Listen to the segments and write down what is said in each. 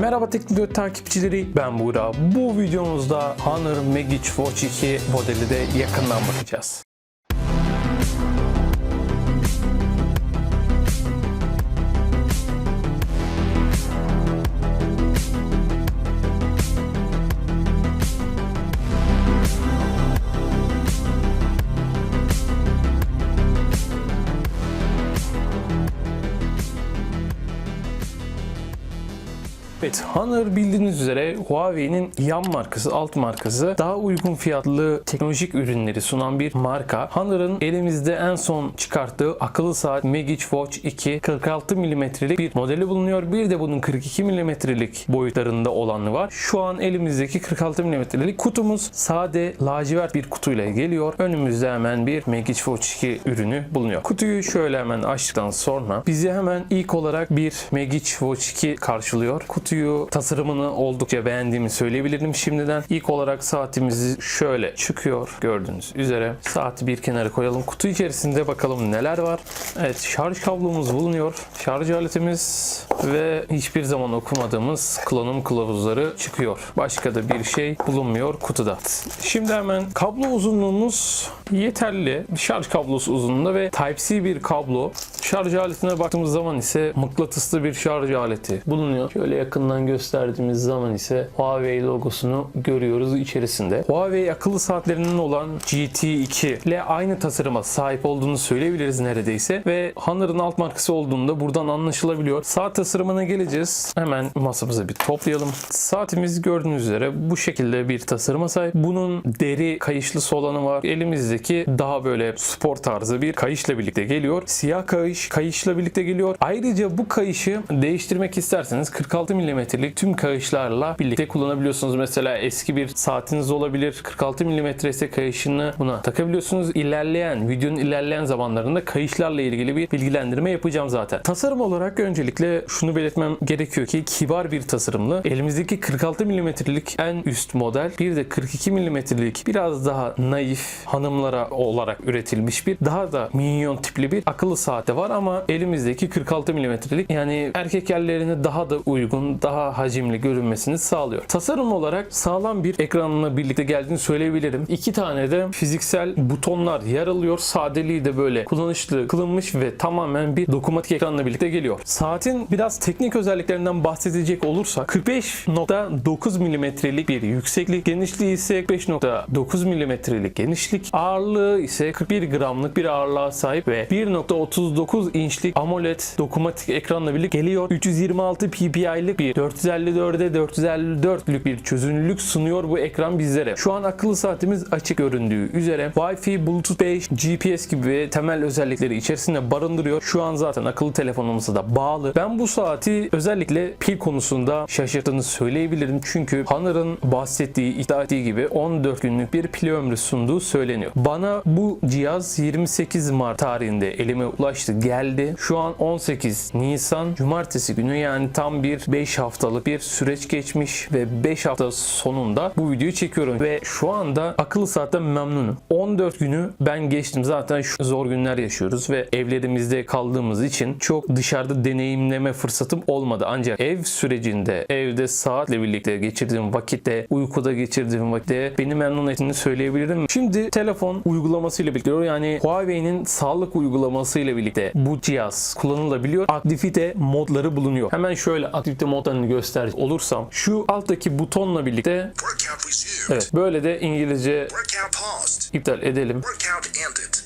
Merhaba Teknik takipçileri ben Buğra. Bu videomuzda Honor Magic Watch 2 modeli de yakından bakacağız. Evet, Honor bildiğiniz üzere Huawei'nin yan markası, alt markası daha uygun fiyatlı teknolojik ürünleri sunan bir marka. Honor'ın elimizde en son çıkarttığı akıllı saat Magic Watch 2 46 mm'lik bir modeli bulunuyor. Bir de bunun 42 mm'lik boyutlarında olanı var. Şu an elimizdeki 46 mm'lik kutumuz sade lacivert bir kutuyla geliyor. Önümüzde hemen bir Magic Watch 2 ürünü bulunuyor. Kutuyu şöyle hemen açtıktan sonra bizi hemen ilk olarak bir Magic Watch 2 karşılıyor. Kutuyu tasarımını oldukça beğendiğimi söyleyebilirim şimdiden. İlk olarak saatimizi şöyle çıkıyor gördüğünüz üzere. Saati bir kenara koyalım. Kutu içerisinde bakalım neler var. Evet şarj kablomuz bulunuyor. Şarj aletimiz ve hiçbir zaman okumadığımız kullanım kılavuzları çıkıyor. Başka da bir şey bulunmuyor kutuda. Şimdi hemen kablo uzunluğumuz yeterli. Şarj kablosu uzunluğunda ve Type-C bir kablo. Şarj aletine baktığımız zaman ise mıknatıslı bir şarj aleti bulunuyor. Şöyle yakından gösterdiğimiz zaman ise Huawei logosunu görüyoruz içerisinde. Huawei akıllı saatlerinin olan GT2 ile aynı tasarıma sahip olduğunu söyleyebiliriz neredeyse ve Honor'ın alt markası olduğunda buradan anlaşılabiliyor. Saat tasarımına geleceğiz. Hemen masamıza bir toplayalım. Saatimiz gördüğünüz üzere bu şekilde bir tasarıma sahip. Bunun deri kayışlısı olanı var. Elimizdeki daha böyle spor tarzı bir kayışla birlikte geliyor. Siyah kayış kayışla birlikte geliyor. Ayrıca bu kayışı değiştirmek isterseniz 46 mm'lik tüm kayışlarla birlikte kullanabiliyorsunuz. Mesela eski bir saatiniz olabilir. 46 mm ise kayışını buna takabiliyorsunuz. İlerleyen, videonun ilerleyen zamanlarında kayışlarla ilgili bir bilgilendirme yapacağım zaten. Tasarım olarak öncelikle şunu belirtmem gerekiyor ki kibar bir tasarımlı. Elimizdeki 46 mm'lik en üst model bir de 42 mm'lik biraz daha naif hanımlara olarak üretilmiş bir daha da minyon tipli bir akıllı saate var ama elimizdeki 46 mm'lik yani erkek yerlerine daha da uygun, daha hacimli görünmesini sağlıyor. Tasarım olarak sağlam bir ekranla birlikte geldiğini söyleyebilirim. İki tane de fiziksel butonlar yer alıyor. Sadeliği de böyle kullanışlı kılınmış ve tamamen bir dokunmatik ekranla birlikte geliyor. Saatin biraz teknik özelliklerinden bahsedecek olursak 45.9 mm'lik bir yükseklik, genişliği ise 5.9 mm'lik genişlik, ağırlığı ise 41 gramlık bir ağırlığa sahip ve 1.39 inçlik AMOLED dokunmatik ekranla birlikte geliyor. 326 ppi'lik bir 454'e 454'lük bir çözünürlük sunuyor bu ekran bizlere. Şu an akıllı saatimiz açık göründüğü üzere Wi-Fi, Bluetooth 5, GPS gibi temel özellikleri içerisinde barındırıyor. Şu an zaten akıllı telefonumuza da bağlı. Ben bu saati özellikle pil konusunda şaşırttığını söyleyebilirim. Çünkü Honor'ın bahsettiği, iddia ettiği gibi 14 günlük bir pil ömrü sunduğu söyleniyor. Bana bu cihaz 28 Mart tarihinde elime ulaştı, geldi. Şu an 18 Nisan Cumartesi günü yani tam bir 5 haftalık bir süreç geçmiş ve 5 hafta sonunda bu videoyu çekiyorum ve şu anda akıllı saatten memnunum. 14 günü ben geçtim. Zaten şu zor günler yaşıyoruz ve evlerimizde kaldığımız için çok dışarıda deneyimleme fırsatım olmadı. Ancak ev sürecinde, evde saatle birlikte geçirdiğim vakitte, uykuda geçirdiğim vakitte beni memnun ettiğini söyleyebilirim. Şimdi telefon uygulamasıyla birlikte yani Huawei'nin sağlık uygulamasıyla birlikte bu cihaz kullanılabiliyor. Aktivite modları bulunuyor. Hemen şöyle aktivite modlarını gösterecek olursam şu alttaki butonla birlikte evet böyle de İngilizce iptal edelim.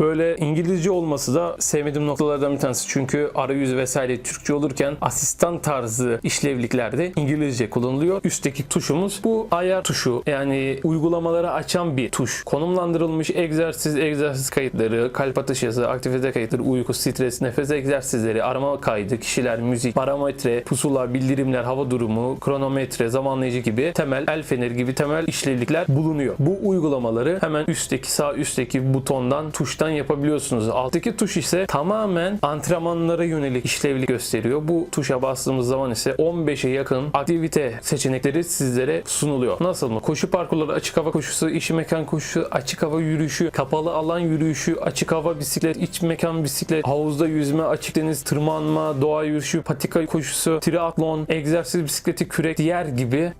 Böyle İngilizce olması da sevmediğim noktalardan bir tanesi. Çünkü arayüz vesaire Türkçe olurken asistan tarzı işlevliklerde İngilizce kullanılıyor. Üstteki tuşumuz bu ayar tuşu. Yani uygulamaları açan bir tuş. Konumlandırılmış egzersiz, egzersiz kayıtları, kalp atış yazı, aktivite kayıtları, uyku, stres, nefes egzersizleri, arama kaydı, kişiler, müzik, parametre, pusula, bildirimler, hava durumu, kronometre, zamanlayıcı gibi temel el feneri gibi temel işlevlikler bulunuyor. Bu uygulamaları hemen üstteki sağ üstteki butondan tuştan yapabiliyorsunuz. Alttaki tuş ise tamamen antrenmanlara yönelik işlevlik gösteriyor. Bu tuşa bastığımız zaman ise 15'e yakın aktivite seçenekleri sizlere sunuluyor. Nasıl mı? Koşu parkurları, açık hava koşusu, iş mekan koşusu, açık hava yürüyüşü, kapalı alan yürüyüşü, açık hava bisiklet, iç mekan bisiklet, havuzda yüzme, açık deniz tırmanma, doğa yürüyüşü, patika koşusu, triatlon, egzersiz bisikleti, kürek, diğer gibi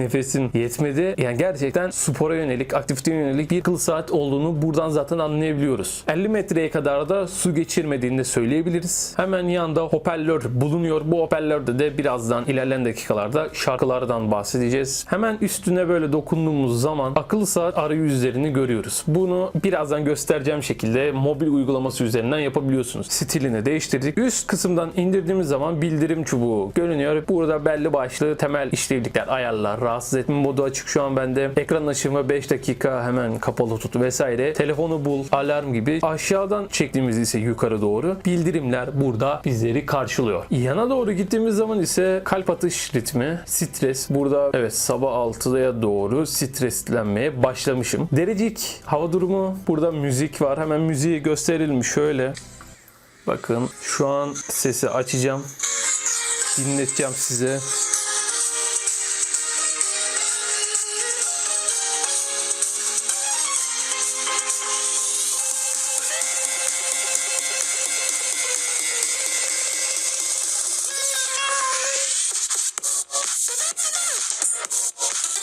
Nefesim yetmedi. Yani gerçekten spora yönelik, aktiviteye yönelik bir akıl saat olduğunu buradan zaten anlayabiliyoruz. 50 metreye kadar da su geçirmediğini de söyleyebiliriz. Hemen yanında hoparlör bulunuyor. Bu hoparlörde de birazdan ilerleyen dakikalarda şarkılardan bahsedeceğiz. Hemen üstüne böyle dokunduğumuz zaman akıllı saat arayüzlerini görüyoruz. Bunu birazdan göstereceğim şekilde mobil uygulaması üzerinden yapabiliyorsunuz. Stilini değiştirdik. Üst kısımdan indirdiğimiz zaman bildirim çubuğu görünüyor. Burada belli başlı temel işlevlikler, ayarlar, rahatsız etme modu açık şu an bende. Ekran açımı 5 dakika hemen kapalı tut vesaire. Telefonu bul, alarm gibi. Aşağıdan çektiğimiz ise yukarı doğru bildirimler burada bizleri karşılıyor. Yana doğru gittiğimiz zaman ise kalp atış ritmi, stres. Burada evet sabah 6'ya doğru streslenmeye başlamışım. Derecik hava durumu. Burada müzik var. Hemen müziği gösterelim şöyle. Bakın şu an sesi açacağım. Dinleteceğim size.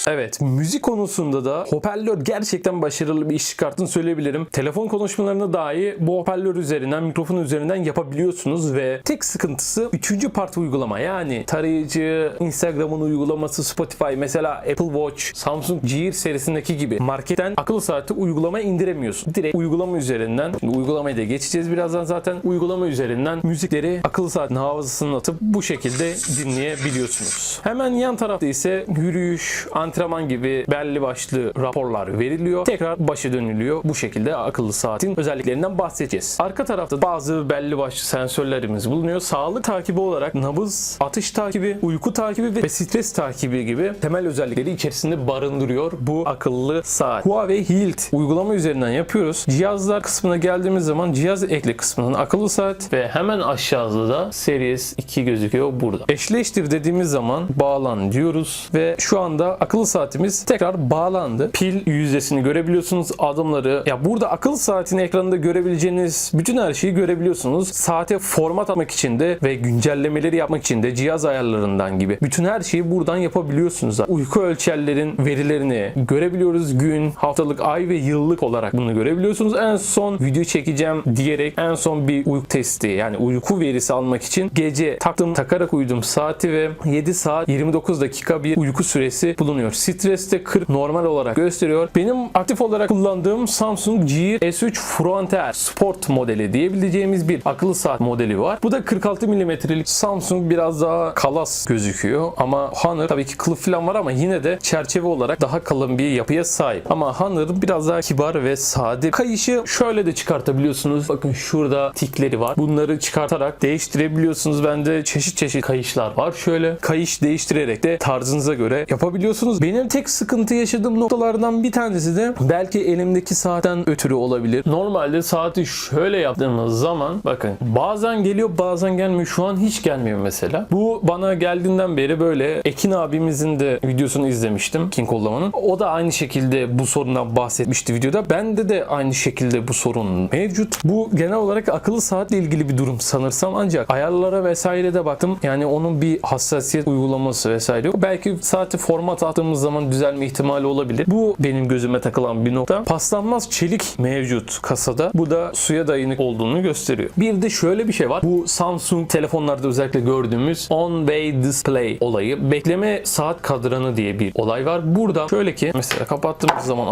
Evet, müzik konusunda da hoparlör gerçekten başarılı bir iş çıkarttığını söyleyebilirim. Telefon konuşmalarını dahi bu hoparlör üzerinden, mikrofon üzerinden yapabiliyorsunuz ve tek sıkıntısı üçüncü parti uygulama. Yani tarayıcı, Instagram'ın uygulaması, Spotify, mesela Apple Watch, Samsung Gear serisindeki gibi marketten akıllı saati uygulama indiremiyorsun. Direkt uygulama üzerinden, uygulamaya da geçeceğiz birazdan zaten. Uygulama üzerinden müzikleri akıllı saatin hafızasına atıp bu şekilde dinleyebiliyorsunuz. Hemen yan tarafta ise yürüyüş, antrenman gibi belli başlı raporlar veriliyor. Tekrar başa dönülüyor. Bu şekilde akıllı saatin özelliklerinden bahsedeceğiz. Arka tarafta bazı belli başlı sensörlerimiz bulunuyor. Sağlık takibi olarak nabız, atış takibi, uyku takibi ve stres takibi gibi temel özellikleri içerisinde barındırıyor bu akıllı saat. Huawei Hilt uygulama üzerinden yapıyoruz. Cihazlar kısmına geldiğimiz zaman cihaz ekle kısmından akıllı saat ve hemen aşağıda da Series 2 gözüküyor burada. Eşleştir dediğimiz zaman bağlan diyoruz ve şu anda akıllı saatimiz tekrar bağlandı. Pil yüzdesini görebiliyorsunuz. Adımları. Ya burada akıllı saatin ekranında görebileceğiniz bütün her şeyi görebiliyorsunuz. Saate format atmak için de ve güncellemeleri yapmak için de cihaz ayarlarından gibi bütün her şeyi buradan yapabiliyorsunuz. Uyku ölçerlerin verilerini görebiliyoruz. Gün, haftalık, ay ve yıllık olarak bunu görebiliyorsunuz. En son video çekeceğim diyerek en son bir uyku testi yani uyku verisi almak için gece taktım takarak uyudum saati ve 7 saat 29 dakika bir uyku süresi bulunuyor. Streste 40 normal olarak gösteriyor. Benim aktif olarak kullandığım Samsung Gear S3 Frontier Sport modeli diyebileceğimiz bir akıllı saat modeli var. Bu da 46 milimetrelik Samsung biraz daha kalas gözüküyor ama Honor tabii ki kılıf falan var ama yine de çerçeve olarak daha kalın bir yapıya sahip. Ama Honor biraz daha kibar ve sade. Kayışı şöyle de çıkartabiliyorsunuz. Bakın şurada tikleri var. Bunları çıkartarak değiştirebiliyorsunuz. Bende çeşit çeşit kayışlar var. Şöyle kayış değiştirerek de tarzınıza göre yapabiliyorsunuz. Benim tek sıkıntı yaşadığım noktalardan bir tanesi de belki elimdeki saatten ötürü olabilir. Normalde saati şöyle yaptığımız zaman bakın bazen geliyor bazen gelmiyor. Şu an hiç gelmiyor mesela. Bu bana geldiğinden beri böyle Ekin abimizin de videosunu izlemiştim. King Kollaman'ın. O da aynı şekilde bu sorundan bahsetmişti videoda. Bende de aynı şekilde bu sorun mevcut. Bu genel olarak akıllı saatle ilgili bir durum sanırsam ancak ayarlara vesaire de baktım. Yani onun bir hassasiyet uygulaması vesaire yok. Belki saati format attığımız zaman düzelme ihtimali olabilir. Bu benim gözüme takılan bir nokta. Paslanmaz çelik mevcut kasada. Bu da suya dayanık olduğunu gösteriyor. Bir de şöyle bir şey var. Bu Samsung telefonlarda özellikle gördüğümüz on-way display olayı. Bekleme saat kadranı diye bir olay var. Burada şöyle ki mesela kapattığımız zaman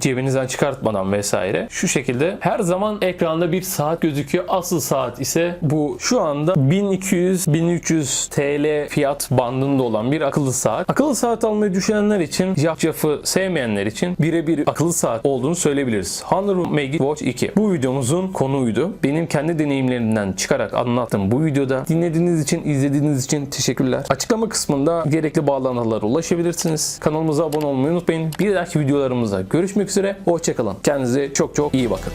cebinizden çıkartmadan vesaire şu şekilde her zaman ekranda bir saat gözüküyor. Asıl saat ise bu şu anda 1200-1300 TL fiyat bandında olan bir akıllı saat. Akıllı saat almayı düşünenler için, cafcafı sevmeyenler için birebir akıllı saat olduğunu söyleyebiliriz. Honor Magic Watch 2. Bu videomuzun konuydu. Benim kendi deneyimlerimden çıkarak anlattığım bu videoda dinlediğiniz için, izlediğiniz için teşekkürler. Açıklama kısmında gerekli bağlantılara ulaşabilirsiniz. Kanalımıza abone olmayı unutmayın. Bir dahaki videolarımızda görüşmek üzere. Hoşçakalın. Kendinize çok çok iyi bakın.